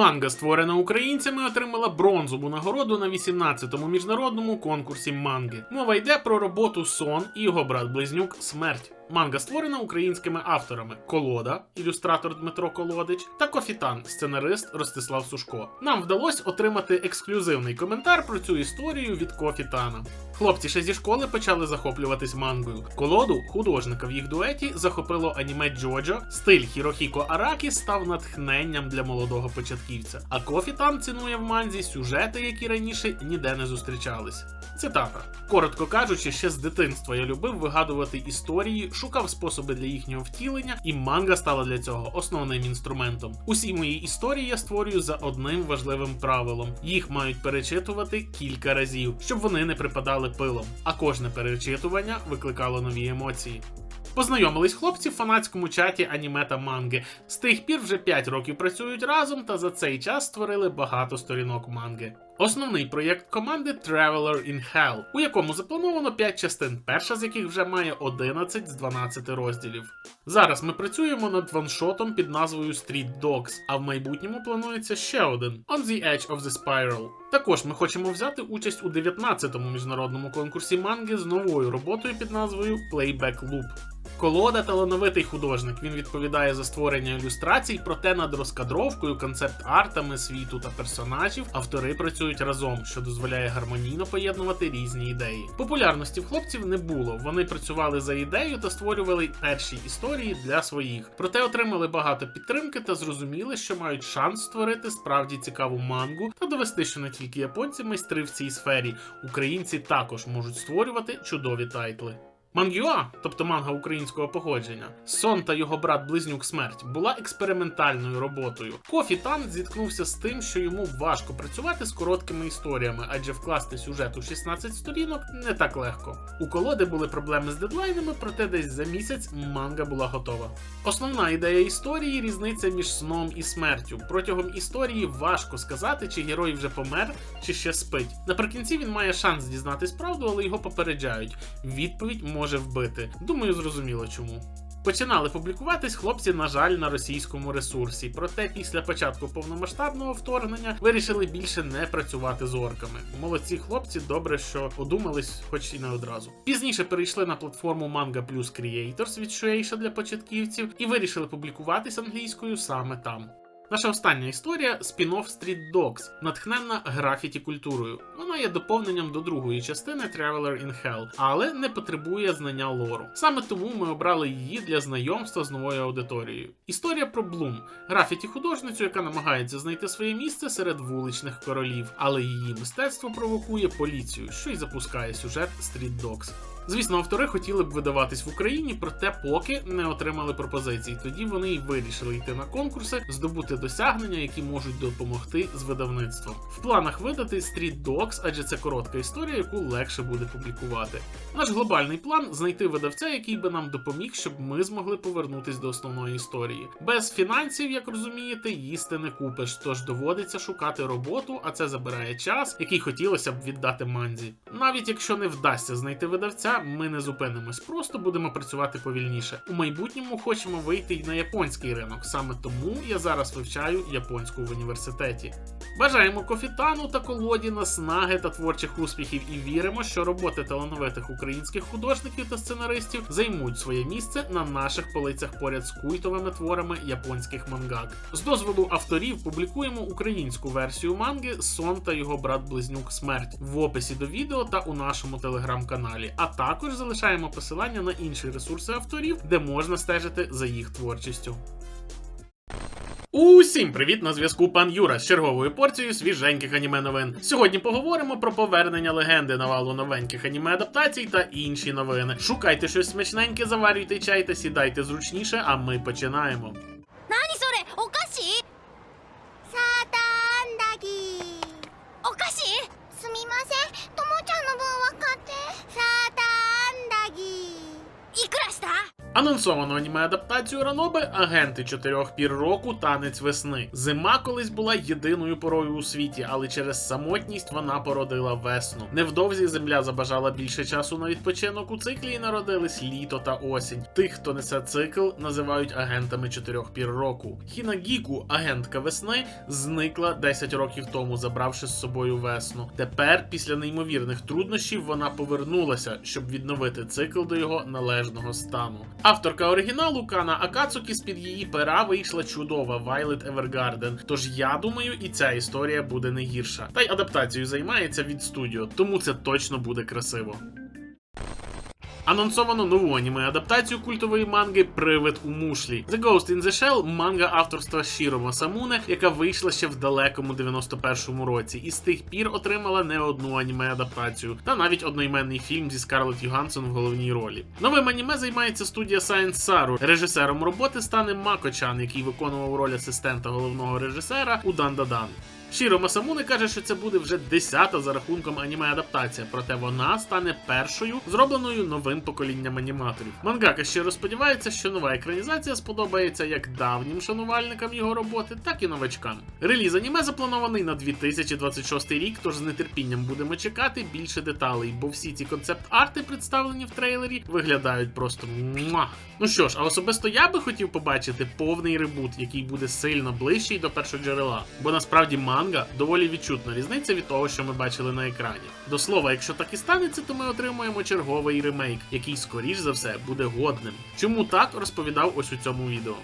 Манга, створена українцями, отримала бронзову нагороду на 18-му міжнародному конкурсі манги. Мова йде про роботу Сон і його брат-близнюк Смерть. Манга створена українськими авторами: Колода, ілюстратор Дмитро Колодич, та Кофітан, сценарист Ростислав Сушко. Нам вдалося отримати ексклюзивний коментар про цю історію від Кофітана. Хлопці ще зі школи почали захоплюватись мангою. Колоду, художника в їх дуеті, захопило аніме Джоджо. Стиль Хірохіко Аракі став натхненням для молодого початківця. А Кофітан цінує в манзі сюжети, які раніше ніде не зустрічались. Цитата: коротко кажучи, ще з дитинства я любив вигадувати історії, шукав способи для їхнього втілення, і манга стала для цього основним інструментом. Усі мої історії я створюю за одним важливим правилом: їх мають перечитувати кілька разів, щоб вони не припадали пилом. А кожне перечитування викликало нові емоції. Познайомились хлопці в фанатському чаті аніме та манги. З тих пір вже 5 років працюють разом та за цей час створили багато сторінок манги. Основний проєкт команди Traveler in Hell, у якому заплановано 5 частин, перша з яких вже має 11 з 12 розділів. Зараз ми працюємо над ваншотом під назвою Street Dogs, а в майбутньому планується ще один On the Edge of the Spiral. Також ми хочемо взяти участь у 19-му міжнародному конкурсі манги з новою роботою під назвою Playback Loop. Колода талановитий художник. Він відповідає за створення ілюстрацій, проте над розкадровкою, концепт-артами світу та персонажів автори працюють разом, що дозволяє гармонійно поєднувати різні ідеї. Популярності в хлопців не було. Вони працювали за ідею та створювали перші історії для своїх. Проте отримали багато підтримки та зрозуміли, що мають шанс створити справді цікаву мангу та довести, що не тільки японці майстри в цій сфері, українці також можуть створювати чудові тайтли. Мангюа, тобто манга українського походження, Сон та його брат-близнюк Смерть була експериментальною роботою. Кофі Тан зіткнувся з тим, що йому важко працювати з короткими історіями, адже вкласти сюжет у 16 сторінок не так легко. У колоди були проблеми з дедлайнами, проте десь за місяць манга була готова. Основна ідея історії різниця між сном і смертю. Протягом історії важко сказати, чи герой вже помер, чи ще спить. Наприкінці він має шанс дізнатись правду, але його попереджають. Відповідь може вбити. Думаю, зрозуміло чому. Починали публікуватись хлопці, на жаль, на російському ресурсі. Проте після початку повномасштабного вторгнення вирішили більше не працювати з орками. Молодці хлопці, добре, що одумались, хоч і не одразу. Пізніше перейшли на платформу Manga Plus Creators від Shueisha для початківців і вирішили публікуватись англійською саме там. Наша остання історія спін-офф Street Dogs, натхненна графіті культурою. Вона є доповненням до другої частини Traveler in Hell, але не потребує знання лору. Саме тому ми обрали її для знайомства з новою аудиторією. Історія про Блум, графіті художницю, яка намагається знайти своє місце серед вуличних королів, але її мистецтво провокує поліцію, що й запускає сюжет Street Dogs. Звісно, автори хотіли б видаватись в Україні, проте поки не отримали пропозицій. Тоді вони й вирішили йти на конкурси, здобути досягнення, які можуть допомогти з видавництвом. В планах видати Street Dogs, адже це коротка історія, яку легше буде публікувати. Наш глобальний план знайти видавця, який би нам допоміг, щоб ми змогли повернутись до основної історії. Без фінансів, як розумієте, їсти не купиш, тож доводиться шукати роботу, а це забирає час, який хотілося б віддати манзі. Навіть якщо не вдасться знайти видавця, ми не зупинимось, просто будемо працювати повільніше. У майбутньому хочемо вийти й на японський ринок. Саме тому я зараз вивчаю японську в університеті. Бажаємо кофітану та колоді наснаги та творчих успіхів і віримо, що роботи талановитих українських художників та сценаристів займуть своє місце на наших полицях поряд з культовими творами японських мангак. З дозволу авторів публікуємо українську версію манги Сон та його брат-близнюк Смерть в описі до відео та у нашому телеграм-каналі. А також залишаємо посилання на інші ресурси авторів, де можна стежити за їх творчістю. Усім привіт на зв'язку пан Юра з черговою порцією свіженьких аніме новин. Сьогодні поговоримо про повернення легенди навалу новеньких аніме адаптацій та інші новини. Шукайте щось смачненьке, заварюйте чай та сідайте зручніше, а ми починаємо. Анонсовано аніме адаптацію Ранобе агенти чотирьох пір року танець весни. Зима колись була єдиною порою у світі, але через самотність вона породила весну. Невдовзі земля забажала більше часу на відпочинок у циклі і народились літо та осінь. Тих, хто несе цикл, називають агентами чотирьох пір року. Хінагіку, агентка весни, зникла 10 років тому, забравши з собою весну. Тепер, після неймовірних труднощів, вона повернулася, щоб відновити цикл до його належного стану. Авторка оригіналу Кана Акацукі з-під її пера вийшла чудова Violet Evergarden. Тож я думаю, і ця історія буде не гірша. Та й адаптацією займається від студіо, тому це точно буде красиво. Анонсовано нову аніме адаптацію культової манги Привид у мушлі. The Ghost in the Shell манга авторства Шіро Масамуне, яка вийшла ще в далекому 91-му році, і з тих пір отримала не одну аніме адаптацію, та навіть одноіменний фільм зі Скарлетт Югансон в головній ролі. Новим аніме займається студія Science Saru. Режисером роботи стане Мако-чан, який виконував роль асистента головного режисера у Дан-Дан. Шіро Масамуне каже, що це буде вже десята за рахунком аніме-адаптація, проте вона стане першою зробленою новим поколінням аніматорів. Мангака щиро сподівається, що нова екранізація сподобається як давнім шанувальникам його роботи, так і новачкам. Реліз аніме запланований на 2026 рік, тож з нетерпінням будемо чекати більше деталей, бо всі ці концепт-арти, представлені в трейлері, виглядають просто муа. Ну що ж, а особисто я би хотів побачити повний ребут, який буде сильно ближчий до першоджерела, бо насправді манга доволі відчутна різниця від того, що ми бачили на екрані. До слова, якщо так і станеться, то ми отримуємо черговий ремейк, який скоріш за все буде годним. Чому так розповідав ось у цьому відео.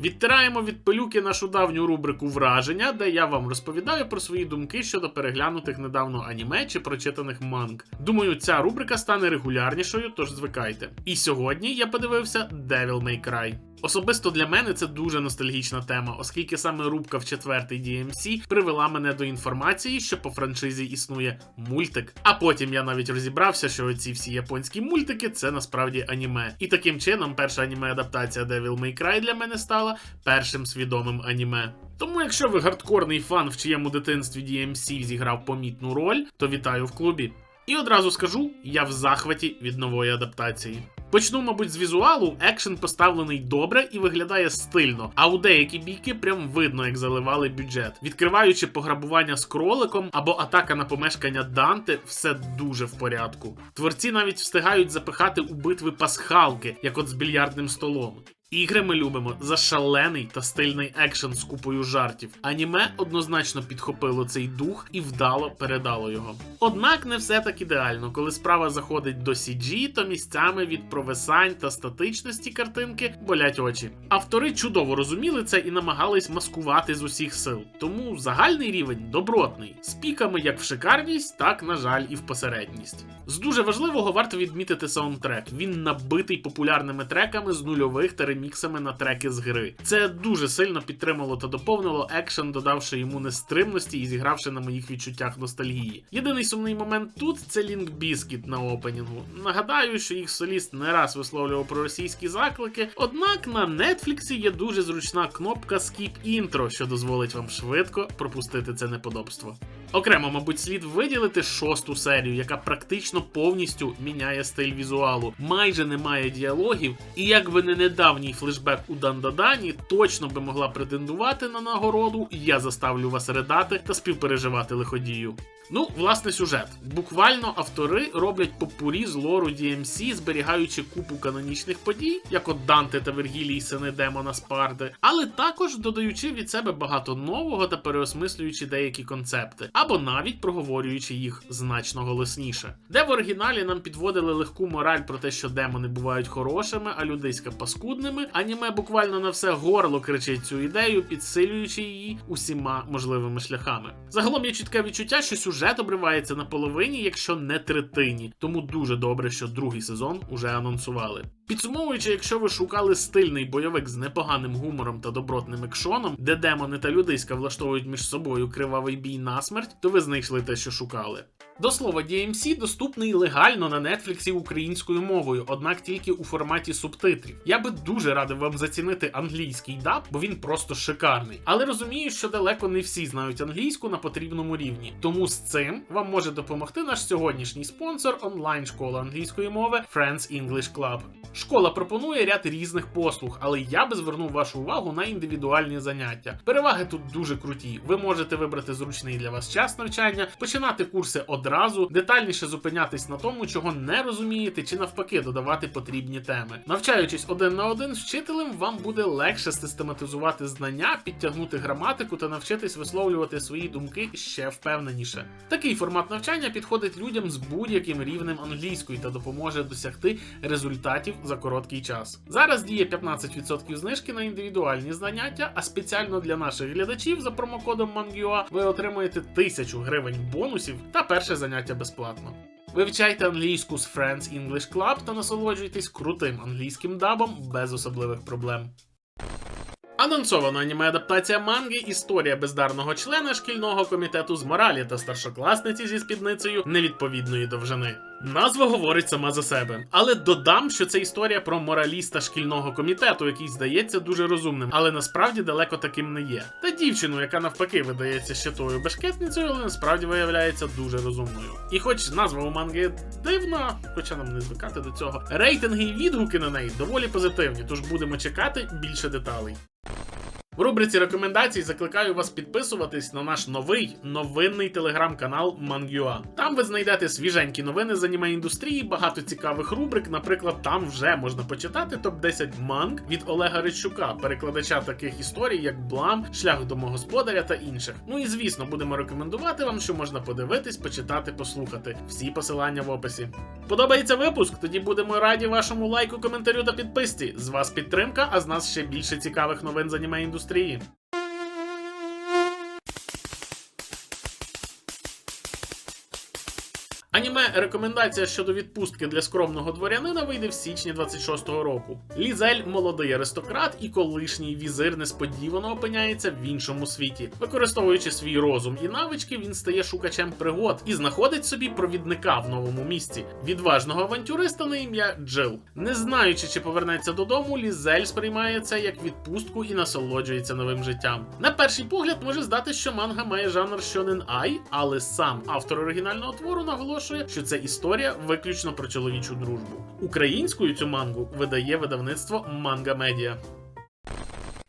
Відтираємо від пилюки нашу давню рубрику враження, де я вам розповідаю про свої думки щодо переглянутих недавно аніме чи прочитаних манг. Думаю, ця рубрика стане регулярнішою, тож звикайте. І сьогодні я подивився Devil May Cry. Особисто для мене це дуже ностальгічна тема, оскільки саме рубка в четвертий DMC привела мене до інформації, що по франшизі існує мультик. А потім я навіть розібрався, що ці всі японські мультики це насправді аніме. І таким чином перша аніме-адаптація Devil May Cry для мене стала першим свідомим аніме. Тому, якщо ви гардкорний фан, в чиєму дитинстві DMC зіграв помітну роль, то вітаю в клубі. І одразу скажу, я в захваті від нової адаптації. Почну, мабуть, з візуалу. Екшен поставлений добре і виглядає стильно, а у деякі бійки прям видно, як заливали бюджет. Відкриваючи пограбування з кроликом або атака на помешкання Данте, все дуже в порядку. Творці навіть встигають запихати у битви пасхалки, як от з більярдним столом. Ігри ми любимо за шалений та стильний екшен з купою жартів. Аніме однозначно підхопило цей дух і вдало передало його. Однак не все так ідеально. Коли справа заходить до CG, то місцями від провисань та статичності картинки болять очі. Автори чудово розуміли це і намагались маскувати з усіх сил. Тому загальний рівень добротний, з піками як в шикарність, так на жаль, і в посередність. З дуже важливого варто відмітити саундтрек. Він набитий популярними треками з нульових та реміксами на треки з гри. Це дуже сильно підтримало та доповнило екшен, додавши йому нестримності і зігравши на моїх відчуттях ностальгії. Єдиний сумний момент тут це Лінк Біскіт на опенінгу. Нагадаю, що їх соліст не раз висловлював про російські заклики, однак на Нетфліксі є дуже зручна кнопка Skip Intro, що дозволить вам швидко пропустити це неподобство. Окремо, мабуть, слід виділити шосту серію, яка практично повністю міняє стиль візуалу. Майже немає діалогів, і якби не недавній флешбек у Дандадані, точно би могла претендувати на нагороду Я заставлю вас ридати та співпереживати лиходію. Ну, власне, сюжет. Буквально автори роблять попурі з лору DMC, зберігаючи купу канонічних подій, як от Данте та Вергілій сини Демона Спарди, але також додаючи від себе багато нового та переосмислюючи деякі концепти, або навіть проговорюючи їх значно голосніше. Де в оригіналі нам підводили легку мораль про те, що демони бувають хорошими, а людиська паскудними, аніме буквально на все горло кричить цю ідею, підсилюючи її усіма можливими шляхами. Загалом є чітке відчуття, що сюжет обривається на половині, якщо не третині. Тому дуже добре, що другий сезон уже анонсували. Підсумовуючи, якщо ви шукали стильний бойовик з непоганим гумором та добротним екшоном, де демони та людиська влаштовують між собою кривавий бій насмерть, то ви знайшли те, що шукали. До слова, DMC доступний легально на Нетфліксі українською мовою, однак тільки у форматі субтитрів. Я би дуже радив вам зацінити англійський даб, бо він просто шикарний. Але розумію, що далеко не всі знають англійську на потрібному рівні. Тому з цим вам може допомогти наш сьогоднішній спонсор онлайн-школа англійської мови Friends English Club. Школа пропонує ряд різних послуг, але я би звернув вашу увагу на індивідуальні заняття. Переваги тут дуже круті. Ви можете вибрати зручний для вас час навчання, починати курси одразу, детальніше зупинятись на тому, чого не розумієте, чи навпаки додавати потрібні теми. Навчаючись один на один з вчителем, вам буде легше систематизувати знання, підтягнути граматику та навчитись висловлювати свої думки ще впевненіше. Такий формат навчання підходить людям з будь-яким рівнем англійської та допоможе досягти результатів за короткий час. Зараз діє 15% знижки на індивідуальні заняття, а спеціально для наших глядачів за промокодом MANGUA ви отримуєте 1000 гривень бонусів та перше заняття безплатно. Вивчайте англійську з Friends English Club та насолоджуйтесь крутим англійським дабом без особливих проблем. Анонсована аніме-адаптація манги Історія бездарного члена шкільного комітету з моралі та старшокласниці зі спідницею невідповідної довжини. Назва говорить сама за себе. Але додам, що це історія про мораліста шкільного комітету, який здається дуже розумним, але насправді далеко таким не є. Та дівчину, яка навпаки видається щитою бешкетницею, але насправді виявляється дуже розумною. І хоч назва у манги дивна, хоча нам не звикати до цього, рейтинги і відгуки на неї доволі позитивні, тож будемо чекати більше деталей. В рубриці рекомендацій закликаю вас підписуватись на наш новий новинний телеграм-канал Mangua. Там ви знайдете свіженькі новини з аніме індустрії, багато цікавих рубрик. Наприклад, там вже можна почитати топ 10 манг від Олега Ричука, перекладача таких історій, як Блам, Шлях домогосподаря та інших. Ну і звісно, будемо рекомендувати вам, що можна подивитись, почитати, послухати. Всі посилання в описі. Подобається випуск? Тоді будемо раді вашому лайку, коментарю та підписці. З вас підтримка, а з нас ще більше цікавих новин з аніме індустрії. Аніме рекомендація щодо відпустки для скромного дворянина вийде в січні 26-го року. Лізель молодий аристократ і колишній візир несподівано опиняється в іншому світі. Використовуючи свій розум і навички, він стає шукачем пригод і знаходить собі провідника в новому місці відважного авантюриста на ім'я Джил. Не знаючи, чи повернеться додому, Лізель сприймає це як відпустку і насолоджується новим життям. На перший погляд може здати, що манга має жанр Shonen Ай, але сам автор оригінального твору наголошує, що це історія виключно про чоловічу дружбу. Українською цю мангу видає видавництво Манга Медіа.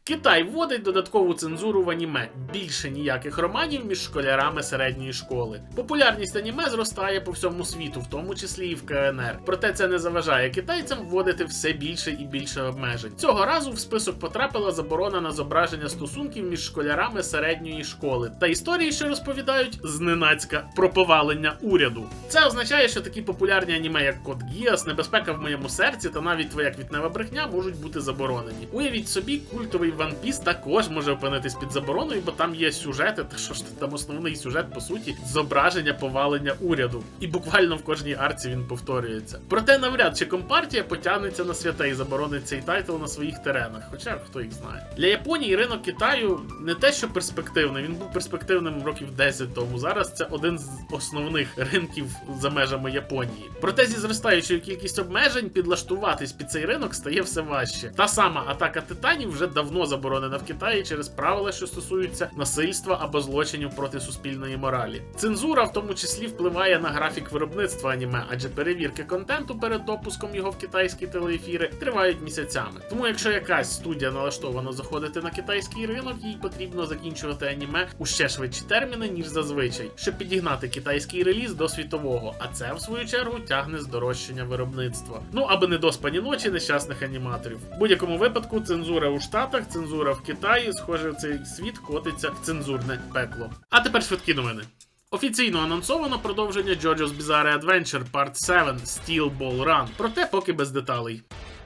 Китай вводить додаткову цензуру в аніме. Більше ніяких романів між школярами середньої школи. Популярність аніме зростає по всьому світу, в тому числі і в КНР. Проте це не заважає китайцям вводити все більше і більше обмежень. Цього разу в список потрапила заборона на зображення стосунків між школярами середньої школи та історії, що розповідають зненацька про повалення уряду. Це означає, що такі популярні аніме, як Код Гіас, Небезпека в моєму серці та навіть твоя квітнева брехня можуть бути заборонені. Уявіть собі, культовий One Piece також може опинитись під забороною, бо там є сюжети, та що ж там основний сюжет, по суті, зображення повалення уряду. І буквально в кожній арці він повторюється. Проте навряд чи компартія потягнеться на святе і заборонить цей тайтл на своїх теренах, хоча хто їх знає. Для Японії ринок Китаю не те, що перспективний, він був перспективним років 10 тому. Зараз це один з основних ринків за межами Японії. Проте зі зростаючою кількістю обмежень підлаштуватись під цей ринок стає все важче. Та сама атака титанів вже давно заборонена в Китаї через правила, що стосуються насильства або злочинів проти суспільної моралі. Цензура в тому числі впливає на графік виробництва аніме, адже перевірки контенту перед допуском його в китайські телеефіри тривають місяцями. Тому, якщо якась студія налаштована заходити на китайський ринок, їй потрібно закінчувати аніме у ще швидші терміни, ніж зазвичай, щоб підігнати китайський реліз до світового. А це в свою чергу тягне здорожчання виробництва. Ну аби не доспані ночі нещасних аніматорів. В будь-якому випадку цензура у Штатах, цензура в Китаї, схоже, цей світ котиться в цензурне пекло. А тепер швидкі новини. Офіційно анонсовано продовження JoJo's Bizarre Adventure Part 7 Steel Ball Run, проте поки без деталей.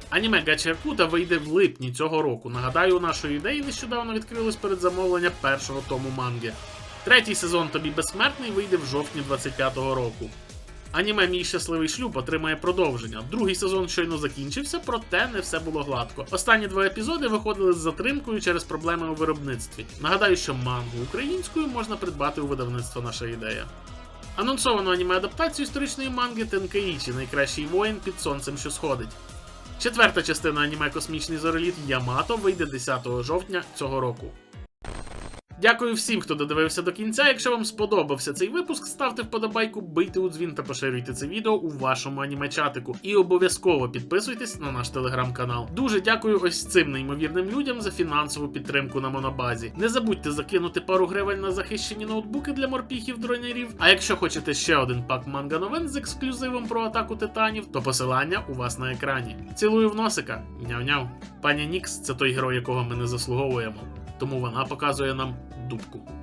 Аніме Гачеркута вийде в липні цього року. Нагадаю, у нашої ідеї нещодавно відкрилось передзамовлення першого тому манги. Третій сезон Тобі безсмертний вийде в жовтні 25-го року. Аніме Мій щасливий шлюб отримає продовження. Другий сезон щойно закінчився, проте не все було гладко. Останні два епізоди виходили з затримкою через проблеми у виробництві. Нагадаю, що мангу українською можна придбати у видавництво наша ідея. Анонсовано аніме адаптацію історичної манги Тенкеїчі найкращий воїн під сонцем, що сходить. Четверта частина аніме Космічний зореліт Ямато вийде 10 жовтня цього року. Дякую всім, хто додивився до кінця. Якщо вам сподобався цей випуск, ставте вподобайку, бийте у дзвін та поширюйте це відео у вашому аніме-чатику. І обов'язково підписуйтесь на наш телеграм-канал. Дуже дякую ось цим неймовірним людям за фінансову підтримку на монобазі. Не забудьте закинути пару гривень на захищені ноутбуки для морпіхів дронерів. А якщо хочете ще один пак манга новин з ексклюзивом про атаку титанів, то посилання у вас на екрані. Цілую в носика. Няв-няв. Пані Нікс це той герой, якого ми не заслуговуємо. Тому вона показує нам 높고.